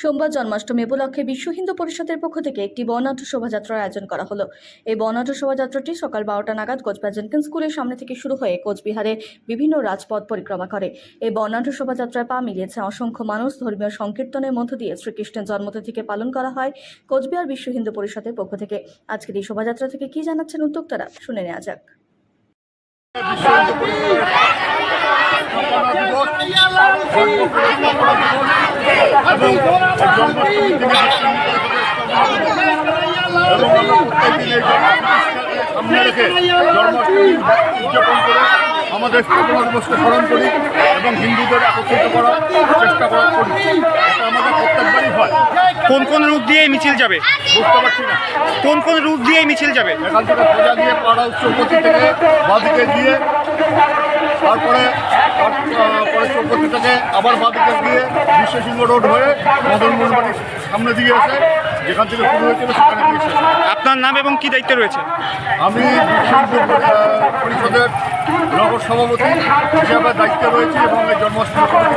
সোমবার জন্মাষ্টমী উপলক্ষে বিশ্ব হিন্দু পরিষদের পক্ষ থেকে একটি বর্ণাঢ্য শোভাযাত্রার আয়োজন করা হলো। এই বর্ণাঢ্য শোভাযাত্রাটি সকাল বারোটা নাগাদ কোচবিহার জেনকিন স্কুলের সামনে থেকে শুরু হয়ে কোচবিহারে বিভিন্ন রাজপথ পরিক্রমা করে। এই বর্ণাঢ্য শোভাযাত্রায় পা মিলিয়েছে অসংখ্য মানুষ ধর্মীয় সংকীর্তনের মধ্য দিয়ে শ্রীকৃষ্ণের জন্মতিথিকে পালন করা হয় কোচবিহার বিশ্ব হিন্দু পরিষদের পক্ষ থেকে। আজকের এই শোভাযাত্রা থেকে কি জানাচ্ছেন উদ্যোক্তারা শুনে নেওয়া যাক। জন্মাষ্টমীর দিনে এবং সামনে রেখে জন্মাষ্টমী উদযাপন করে আমাদের স্থাপনা দিবসকে স্মরণ করি এবং হিন্দুদের একত্রিত করার চেষ্টা করা করি। এটা আমাদের প্রত্যেকবারই হয়। কোন কোন রুট দিয়ে এই মিছিল যাবে? বুঝতে পারছি না। কোন কোন রূপ দিয়ে মিছিল যাবে? এখান থেকে সোজা গিয়ে পাড়া উচ্চপতি থেকে বাদিকে গিয়ে তারপরে আবার বাদিকে গিয়ে বিশ্বসিংহ রোড হয়ে মদন মোহনবাড়ির সামনে দিয়ে আসে যেখান থেকে শুরু হয়েছিল সেখানে গিয়েছে আপনার নাম এবং কি দায়িত্ব রয়েছে? আমি পরিষদের নগর সভাপতি হিসাবে দায়িত্বে রয়েছি এবং এই জন্মাষ্টমী